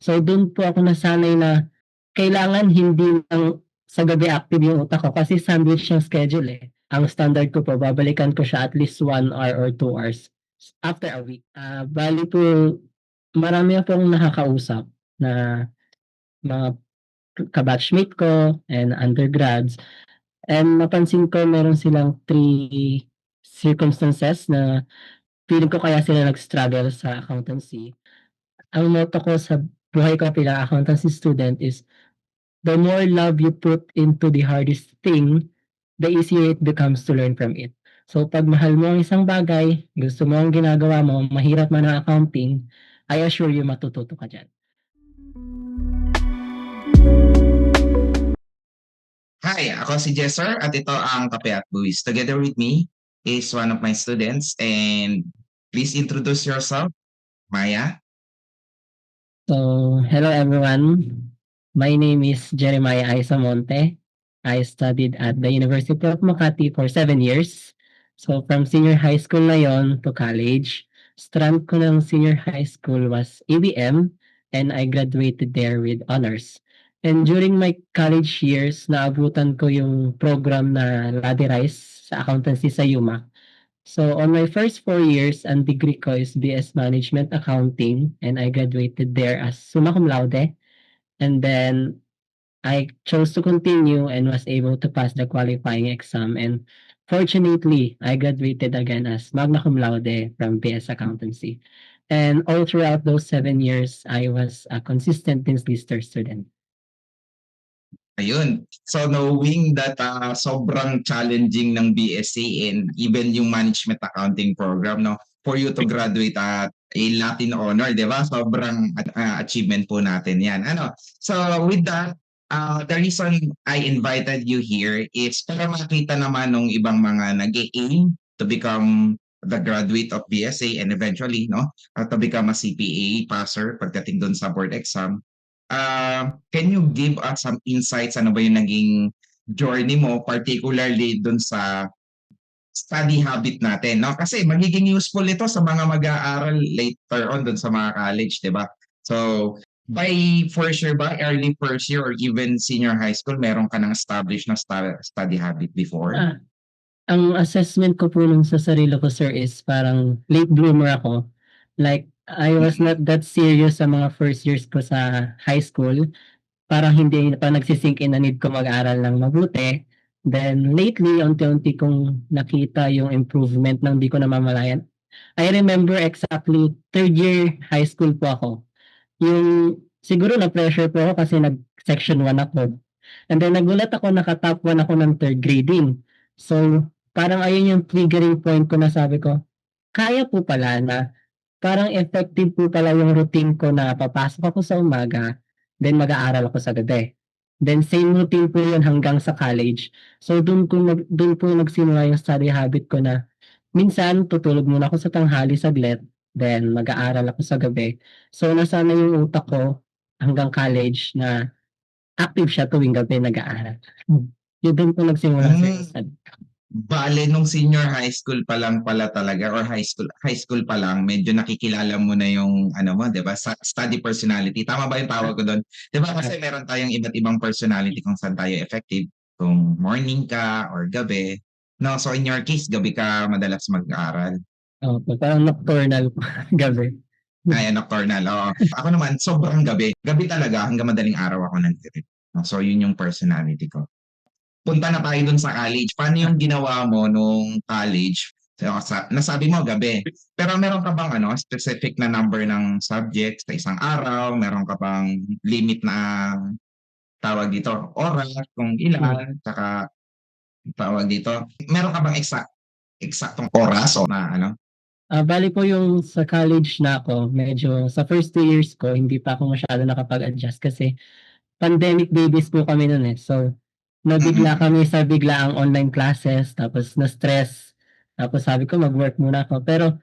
So dun po ako nasanay na kailangan hindi lang sa gabi active yung utak ko kasi sandwich yung schedule eh. Ang standard ko po, babalikan ko siya at least 1 hour or 2 hours after a week. Ah, bali po, marami akong nakakausap na mga kabatchmate ko and undergrads. And napansin ko meron silang three circumstances na feeling ko kaya sila nag-struggle sa accountancy. Ang motto ko sa buhay ko bilang accountancy student is the more love you put into the hardest thing, the easier it becomes to learn from it. So pag mahal mo ang isang bagay, gusto mo ang ginagawa mo, mahirap man ang accounting, I assure you matututo ka dyan. Hi, ako si Jesser at ito ang Kape at Buwis. Together with me is one of my students and please introduce yourself, Maya. So, hello everyone. My name is Jeremiah Aisamonte. I studied at the University of Makati for seven years. So, from senior high school na yon to college. Strand ko ng senior high school was ABM and I graduated there with honors. And during my college years, naabutan ko yung program na Laderize sa accountancy sa UMAC. So on my first four years, ang degree ko is BS Management Accounting and I graduated there as summa cum laude. And then I chose to continue and was able to pass the qualifying exam. And fortunately, I graduated again as magna cum laude from BS Accountancy. And all throughout those seven years, I was a consistent Lister student. Ayun. So knowing that ah, sobrang challenging ng BSc and even yung management accounting program no for you to graduate at a Latin honor, 'di ba? Sobrang ah, achievement po natin 'yan. Ano? So with that, ah, the reason I invited you here is para makita naman ng ibang mga nag-aim to become the graduate of BSA and eventually no uh, to become a CPA passer pagdating doon sa board exam uh, can you give us some insights? Ano ba yung naging journey mo particularly dun sa study habit natin no? Kasi magiging useful ito sa mga mag-aaral later on dun sa mga college 'di ba? So by first year ba early first year or even senior high school meron ka nang established na stu- study habit before? Ah, ang assessment ko po nung sa sarili ko, sir, is parang late bloomer ako. Like, I was not that serious sa mga first years ko sa high school. Parang hindi pa nagsisink in na need ko mag-aral ng mabuti. Then, lately, unti-unti kong nakita yung improvement ng di ko namamalayan. I remember exactly third year high school po ako. Yung, siguro na-pressure po ako kasi nag-section 1 ako. And then, nagulat ako, naka-top 1 ako ng third grading. So, parang ayun yung triggering point ko na sabi ko, kaya po pala na parang effective po pala yung routine ko na papasok ako sa umaga, then mag-aaral ako sa gabi. Then same routine po yun hanggang sa college. So doon ko nag doon po nagsimula yung study habit ko na minsan tutulog muna ako sa tanghali saglit, then mag-aaral ako sa gabi. So nasanay yung utak ko hanggang college na active siya tuwing gabi nag-aaral. Yun doon po nagsimula sa Mm. study. Bale, nung senior high school pa lang pala talaga or high school high school pa lang, medyo nakikilala mo na yung ano mo, 'di ba? Study personality. Tama ba yung tawag ko doon? 'Di ba kasi meron tayong iba't ibang personality kung saan tayo effective, kung morning ka or gabi. No, so in your case, gabi ka madalas mag-aaral. Opo, parang nocturnal gabi. Ay, nocturnal. Oo. Ako naman, sobrang gabi. Gabi talaga, hanggang madaling araw ako nag-trip. No, so yun yung personality ko. Punta na tayo dun sa college. Paano yung ginawa mo nung college? Nasabi mo gabi. Pero meron ka bang ano, specific na number ng subjects sa isang araw? Meron ka bang limit na tawag dito, oras, kung ilan, tsaka tawag dito. Meron ka bang exact, eksaktong oras o na ano? Ah, bale po yung sa college na ako, medyo sa first two years ko, hindi pa ako masyado nakapag-adjust kasi pandemic babies po kami nun eh. So, nabigla kami sa biglaang online classes, tapos na-stress. Tapos sabi ko, mag-work muna ako. Pero,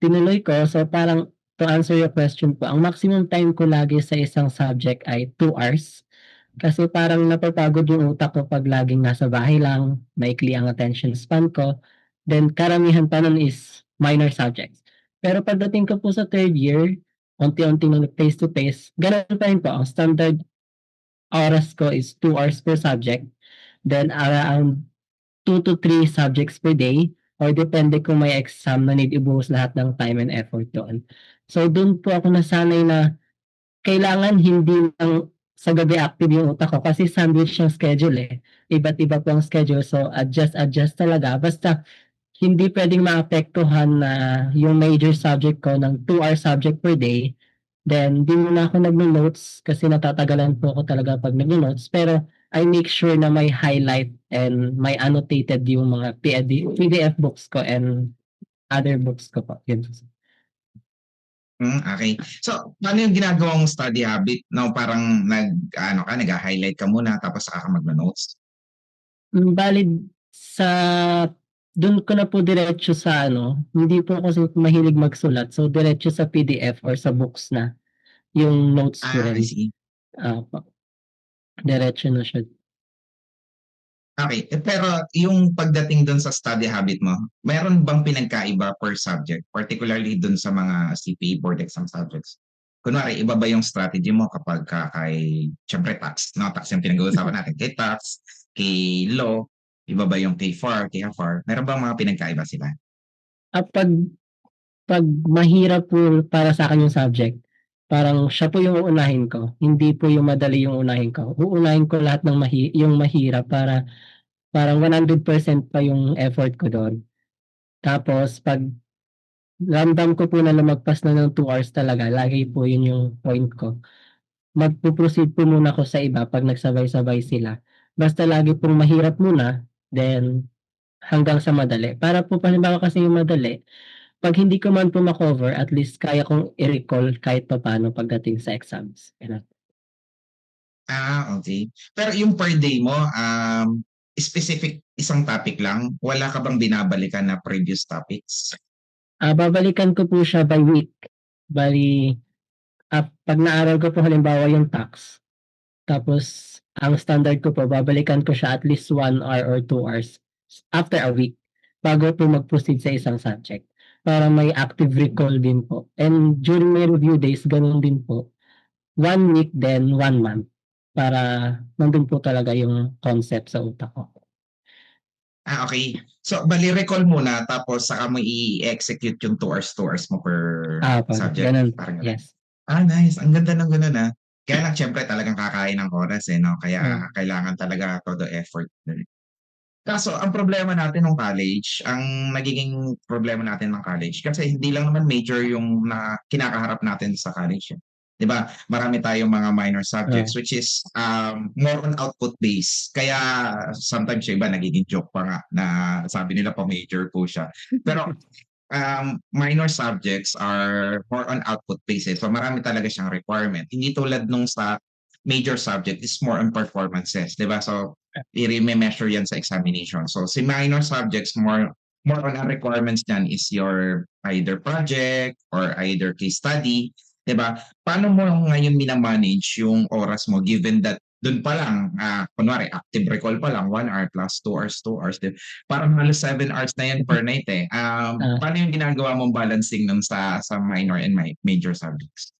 tinuloy ko. So, parang, to answer your question po, ang maximum time ko lagi sa isang subject ay 2 hours. Kasi parang napapagod yung utak ko pag laging nasa bahay lang, maikli ang attention span ko. Then, karamihan pa nun is minor subjects. Pero pagdating ko po sa third year, unti-unti na face to face, gano'n pa rin po. Ang standard oras ko is 2 hours per subject. Then around 2 to 3 subjects per day or depende kung may exam na need ibuhos lahat ng time and effort doon. So dun po ako nasanay na kailangan hindi lang sa gabi active yung utak ko kasi sandwich yung schedule eh. Iba't iba po ang schedule so adjust adjust talaga. Basta hindi pwedeng maapektuhan na yung major subject ko ng 2 hour subject per day. Then di muna ako nagno-notes kasi natatagalan po ako talaga pag nagno-notes. Pero I make sure na may highlight and may annotated yung mga PD PDF books ko and other books ko po. Yun. Hmm, okay. So, paano yung ginagawang study habit 'no, parang nag-aano ka, nagha-highlight ka muna tapos saka ka magno-notes? Hmm, bale sa dun ko na po diretso sa ano, hindi po ako kasi mahilig magsulat. So diretso sa PDF or sa books na yung notes ko Ah, I rin. see. Opo. Diretso na siya. Okay. Eh, pero yung pagdating dun sa study habit mo, meron bang pinagkaiba per subject, particularly dun sa mga CPA board exam subjects? Kunwari, iba ba yung strategy mo kapag ka kay, syempre tax, no? Tax yung pinag-uusapan natin. Kay tax, kay law, iba ba yung kay FAR, kay FAR? Meron bang mga pinagkaiba sila? Ah, pag pag mahirap po para sa akin yung subject, parang siya po yung uunahin ko. Hindi po yung madali yung unahin ko. Uunahin ko lahat ng mahi yung mahirap para parang 100% pa yung effort ko dun. Tapos pag ramdam ko po na lumagpas na ng 2 hours talaga, lagi po yun yung point ko. Magpo-proceed po muna ako sa iba pag nagsabay-sabay sila. Basta lagi pong mahirap muna, then hanggang sa madali. Para po halimbawa kasi yung madali, pag hindi ko man po ma-cover, at least kaya kong i-recall kahit papaano pagdating sa exams. Ganun. Ah, okay. Pero yung per day mo, um, specific isang topic lang? Wala ka bang binabalikan na previous topics? Ah, babalikan ko po siya by week. Bali, ah, pag naaral ko po halimbawa yung tax, tapos ang standard ko po, babalikan ko siya at least 1 hour or 2 hours after a week bago po mag-proceed sa isang subject para may active recall din po. And during my review days, ganun din po. One week then one month para nandun po talaga yung concept sa utak ko. Ah, okay. So, bali recall muna tapos saka mo i-execute yung 2 hours, 2 hours mo per Ah, pag subject. ganun. Parang ganun. Yes. Ah, nice. Ang ganda ng ganun ah. Kaya lang syempre talagang kakain ng oras eh, no? Kaya Hmm. kailangan talaga todo effort. Kaso ang problema natin nung college, ang nagiging problema natin ng college kasi hindi lang naman major yung na kinakaharap natin sa college. Eh. 'Di ba? Marami tayong mga minor subjects which is um, more on output base. Kaya sometimes yung iba nagiging joke pa nga na sabi nila pa major po siya. Pero um, minor subjects are more on output basis. So marami talaga siyang requirement. Hindi tulad nung sa major subject is more on performances, 'di ba? So i-measure yan sa examination. So si minor subjects more more on ang requirements niyan is your either project or either case study, 'di ba? Paano mo ngayon mina-manage yung oras mo given that doon pa lang, ah, kunwari active recall pa lang 1 hour plus 2 hours, 2 hours, parang halos 7 hours na yan per night eh. Um, Ah. paano yung ginagawa mong balancing nun sa sa minor and major subjects?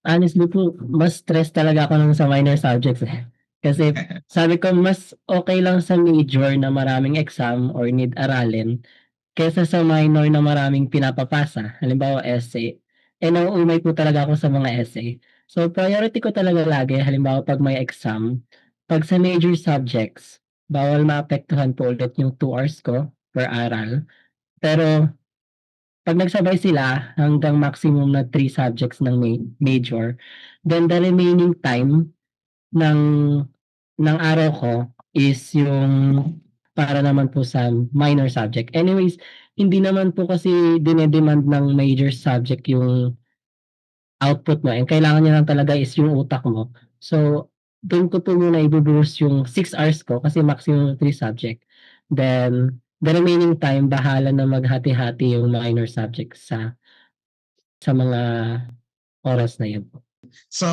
Honestly po, mas stress talaga ako nun sa minor subjects eh. Kasi sabi ko mas okay lang sa major na maraming exam or need aralin kaysa sa minor na maraming pinapapasa. Halimbawa essay. Eh nauumay po talaga ako sa mga essay. So priority ko talaga lagi halimbawa pag may exam, pag sa major subjects, bawal maapektuhan po ulit yung 2 hours ko per aral. Pero pag nagsabay sila hanggang maximum na 3 subjects ng ma- major, then the remaining time ng ng araw ko is yung para naman po sa minor subject. Anyways, hindi naman po kasi dinedemand ng major subject yung output mo. And kailangan niya lang talaga is yung utak mo. So, doon ko po muna ibubuhos yung 6 hours ko kasi maximum 3 subject. Then, the remaining time, bahala na maghati-hati yung minor subject sa sa mga oras na yun po. So,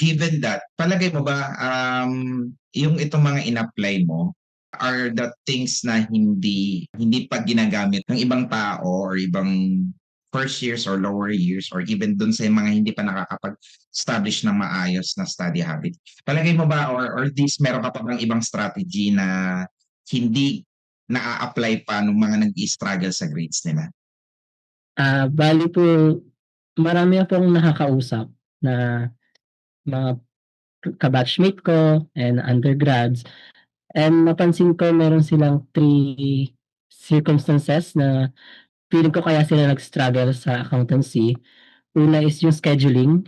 given that, palagay mo ba um, yung itong mga in-apply mo are the things na hindi hindi pa ginagamit ng ibang tao or ibang first years or lower years or even dun sa mga hindi pa nakakapag-establish ng maayos na study habit. Palagay mo ba or or this meron ka pa bang ibang strategy na hindi naa-apply pa nung mga nag-i-struggle sa grades nila? Ah, bale po marami akong nakakausap na mga ka-batchmate ko and undergrads and napansin ko meron silang 3 circumstances na feeling ko kaya sila nag-struggle sa accountancy. Una is yung scheduling.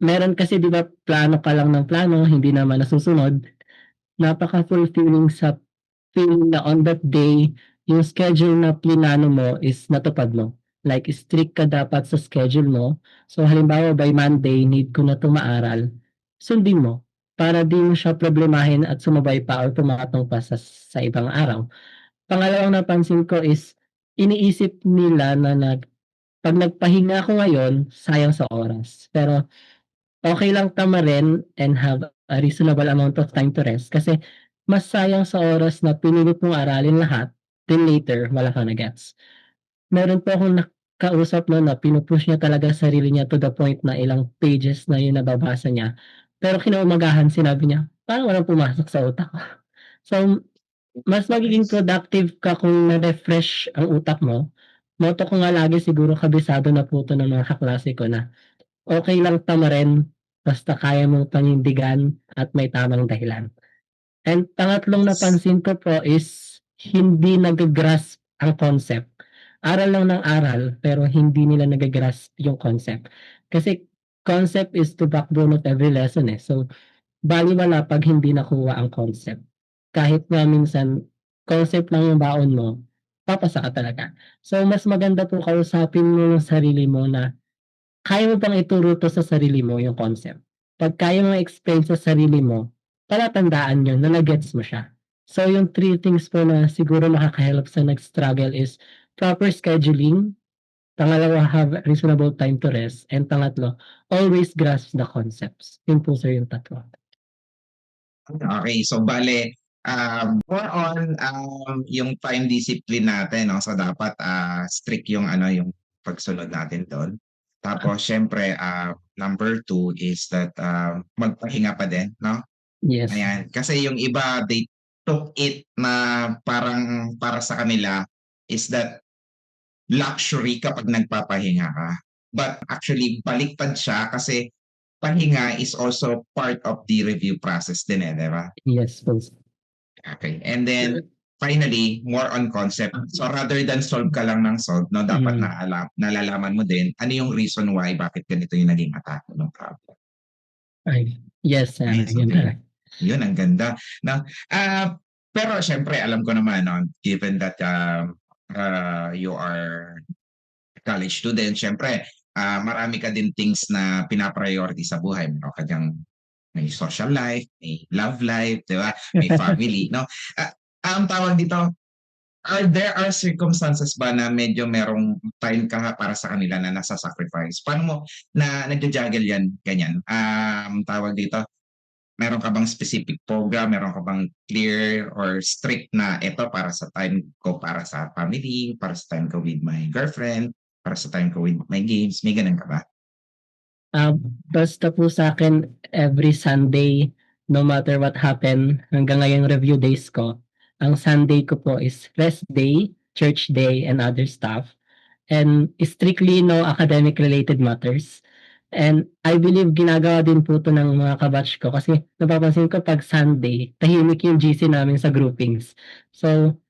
Meron kasi 'di ba plano ka lang ng plano hindi naman nasusunod. Napaka-fulfilling sa feeling na on that day yung schedule na plinano mo is natupad mo. Like strict ka dapat sa schedule mo. So halimbawa by Monday need ko na 'tong maaral, sundin mo para di mo siya problemahin at sumabay pa or pumatong pa sa sa ibang araw. Pangalawang napansin ko is iniisip nila na nag 'pag nagpahinga ako ngayon sayang sa oras. Pero okey lang tamarin and have a reasonable amount of time to rest kasi mas sayang sa oras na pinilit mong aralin lahat then later wala kang na-gets. Meron po akong nakausap nun na pinu-push niya talaga sarili niya to the point na ilang pages na yung nababasa niya. Pero kinaumagahan sinabi niya, "Parang walang pumasok sa utak ko." So mas magiging productive ka kung na-refresh ang utak mo. Motto ko nga lagi siguro kabisado na po 'to ng mga kaklase ko na, okey lang tamarin basta kaya mong panindigan at may tamang dahilan. And pangatlong napansin ko po is hindi naga-grasp ang concept. Aral lang ng aral pero hindi nila naga-grasp yung concept. Kasi concept is the backbone of every lesson, eh. So balewala 'pag hindi nakuha ang concept. Kahit nga minsan concept lang yung baon mo, papasa ka talaga. So mas maganda po kausapin mo yung sarili mo na kaya mo bang ituro 'to sa sarili mo yung concept. 'Pag kaya mong i-explain sa sarili mo, palatandaan yun na na-gets mo siya. So yung 3 things po na siguro nakaka-help sa nag-struggle is proper scheduling, pangalawa have reasonable time to rest, and pangatlo always grasp the concepts. Yun po sir yung tatlo. Okey. So bale, um, more on, um, yung time discipline natin 'no. So dapat, ah, strict yung ano, yung pagsunod natin dun. Tapos siyempre, ah, number 2 is that, ah, magpahinga pa din 'no? Yes. Ayan. Kasi yung iba they took it na parang para sa kanila is that luxury kapag nagpapahinga ka. But actually baliktad siya kasi pahinga is also part of the review process din, eh, 'di ba? Yes po. Okey. And then finally, more on concept. So rather than solve ka lang ng solve 'no, dapat Mm. naala nalalaman mo din ano yung reason why bakit ganito yung naging atake nung problem. Ay, yes, yun nga. Yun ang ganda 'no. Ah, pero siyempre alam ko naman 'no, given that, um, ah, you are college student siyempre, ah, marami ka din things na pina-priority sa buhay. Meron ka diyang may social life, may love life, 'di ba? May family 'no. Ah, ang tawag dito, are there are circumstances ba na medyo merong time ka para sa kanila na nasa-sacrifice? Paano mo na nagja-juggle yan, ganyan? Um, tawag dito, meron ka bang specific program, meron ka bang clear or strict na eto para sa time ko para sa family, para sa time ko with my girlfriend, para sa time ko with my games, may gano'n ka ba? Ah, basta po sa'kin every Sunday, no matter what happen hanggang ngayong review days ko, ang Sunday ko po is rest day, church day, and other stuff. And strictly no academic related matters. And I believe ginagawa din po 'to ng mga ka-batch ko kasi napapansin ko 'pag Sunday tahimik yung GC namin sa groupings. So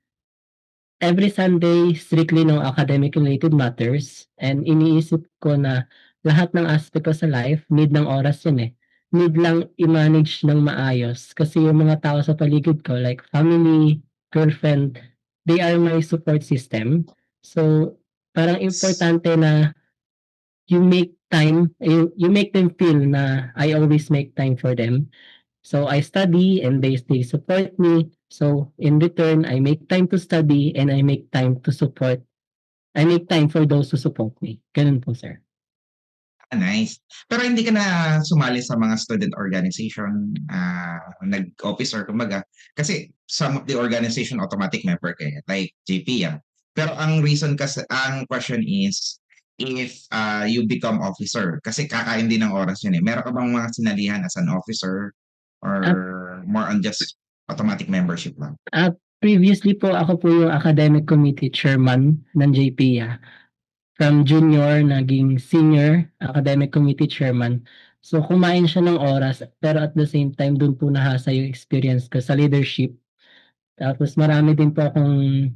every Sunday, strictly no academic related matters and iniisip ko na lahat ng aspect ko sa life need ng oras yun, eh. Need lang i-manage ng maayos kasi yung mga tao sa paligid ko like family, girlfriend, they are my support system. So parang importante na you make time, you you make them feel na I always make time for them. So I study and they they support me. So in return, I make time to study and I make time to support I make time for those who support me. Ganun po, sir. Ah, nice. Pero hindi ka na sumali sa mga student organization, ah, nag-officer kumbaga? Kasi some of the organization automatic member ka, eh, like JP yan. Pero ang reason kasi ang question is, if uh, you become officer? Kasi kakain din ng oras yun eh. Meron ka bang mga sinalihan as an officer or more on just automatic membership lang? Previously po, ako po yung academic committee chairman ng JPIA. From junior, naging senior academic committee chairman. So kumain siya ng oras, pero at the same time, dun po nahasa yung experience ko sa leadership. Tapos marami din po akong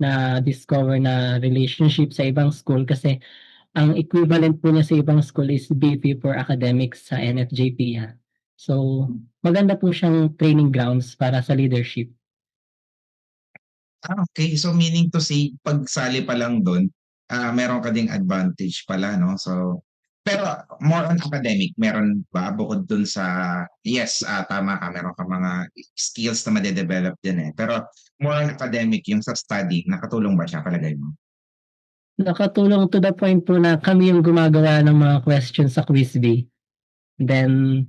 na-discover na relationship sa ibang school kasi ang equivalent po niya sa ibang school is BP for academics sa NFJPIA. So maganda po siyang training grounds para sa leadership. Ah, okay. So meaning to say, pagsali pa lang dun, ah, meron ka ding advantage pala, no? So, pero more on academic, meron ba bukod dun sa, yes, ah, tama ka, meron ka mga skills na madedevelop din eh. Pero more on academic, yung sa study, nakatulong ba siya palagay mo? Nakatulong to the point po na kami yung gumagawa ng mga questions sa quiz bee. Then,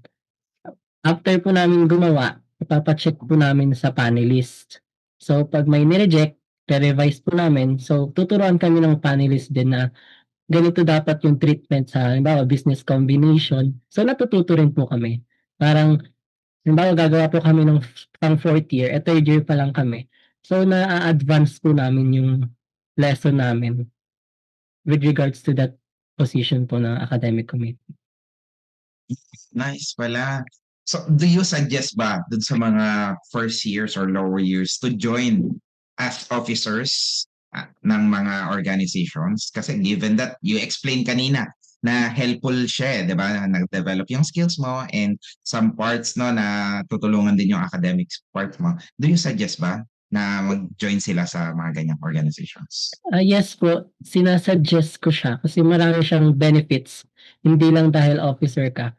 after po namin gumawa, ipapacheck po namin sa panelist. So, pag may nireject, re-revise po namin. So, tuturuan kami ng panelist din na ganito dapat yung treatment sa, halimbawa, business combination. So, natututo rin po kami. Parang, halimbawa, gagawa po kami ng pang fourth year, eh year pa lang kami. So, na-advance po namin yung lesson namin with regards to that position po ng academic committee. Nice pala. So, do you suggest ba dun sa mga first years or lower years to join as officers ah, ng mga organizations? Kasi given that you explained kanina na helpful siya, eh, di ba? Nag-develop yung skills mo and some parts no na tutulungan din yung academics part mo. Do you suggest ba na mag-join sila sa mga ganyang organizations? Ah, yes po, sinasuggest ko siya kasi marami siyang benefits. Hindi lang dahil officer ka.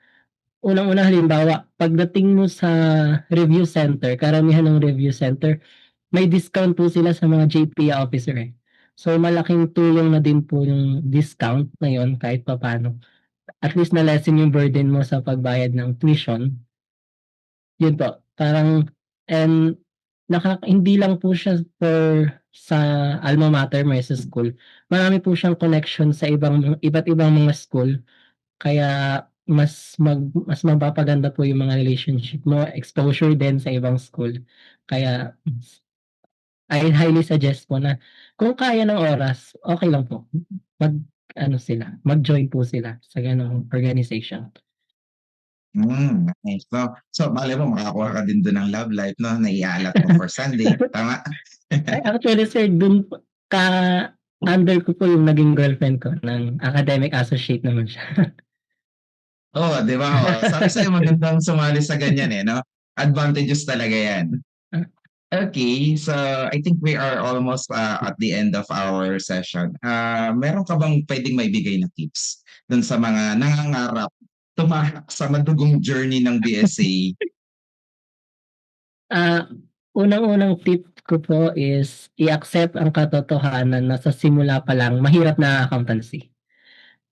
Unang-una halimbawa, pagdating mo sa review center, karamihan ng review center, may discount po sila sa mga JPA officer eh. So malaking tulong na din po yung discount na yon kahit papaano. At least na lessen yung burden mo sa pagbayad ng tuition. Yun po, parang and naka, hindi lang po siya for sa alma mater mo sa school. Marami po siyang connection sa ibang iba't ibang mga school. Kaya mas mag mas mapapaganda po yung mga relationship mo, exposure din sa ibang school. Kaya I highly suggest po na kung kaya ng oras, okay lang po. Mag ano sila, mag-join po sila sa ganung organization. Hmm, nice. So, so malay mo makakuha ka din dun ng love life, no? Na ialat mo for Sunday. Tama? Actually, sir, po- ka under ko po yung naging girlfriend ko ng academic associate naman siya. Oo, di ba? Oh, sabi sa'yo magandang sumali sa ganyan eh, no? Advantages talaga yan. Okay, so I think we are almost uh, at the end of our session. Uh, meron ka bang pwedeng maibigay na tips dun sa mga nangangarap tumatak sa madugong journey ng BSA? Ah, unang-unang tip ko po is i-accept ang katotohanan na sa simula pa lang mahirap na accountancy.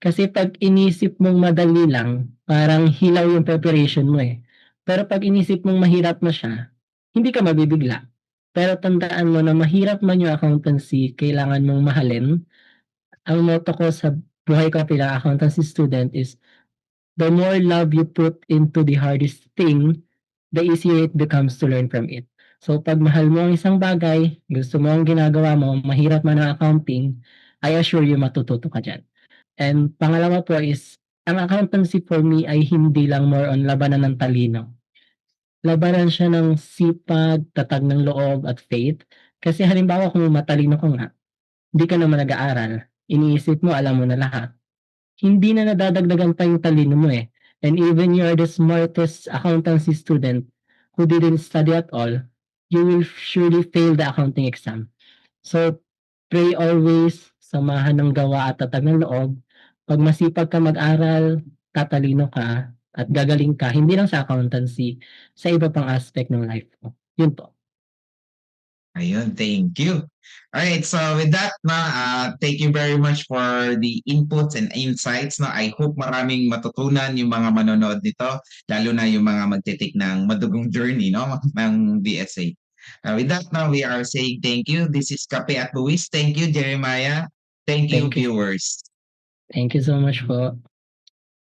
Kasi pag inisip mong madali lang, parang hilaw yung preparation mo eh. Pero pag inisip mong mahirap na siya, hindi ka mabibigla. Pero tandaan mo na mahirap man yung accountancy, kailangan mong mahalin. Ang motto ko sa buhay ko bilang accountancy student is the more love you put into the hardest thing, the easier it becomes to learn from it. So pag mahal mo ang isang bagay, gusto mo ang ginagawa mo, mahirap man ang accounting, I assure you matututo ka dyan. And pangalawa po is, ang accountancy for me ay hindi lang more on labanan ng talino. Labanan siya ng sipag, tatag ng loob at faith. Kasi halimbawa kung matalino ka nga, hindi ka naman nag-aaral, iniisip mo, alam mo na lahat. Hindi na nadadagdagan pa yung talino mo eh. And even you are the smartest accountancy student who didn't study at all, you will surely fail the accounting exam. So, pray always, samahan ng gawa at tatag ng loob. Pag masipag ka mag-aral, tatalino ka, at gagaling ka, hindi lang sa accountancy, sa iba pang aspect ng life mo. Yun po. Ayun, thank you. Alright, so with that, na, uh, thank you very much for the inputs and insights. No? I hope maraming matutunan yung mga manonood nito, lalo na yung mga magtitik ng madugong journey no? ng BSA. Uh, with that, now we are saying thank you. This is Kape at Luis. Thank you, Jeremiah. Thank you, Thank you. viewers. Thank you so much po.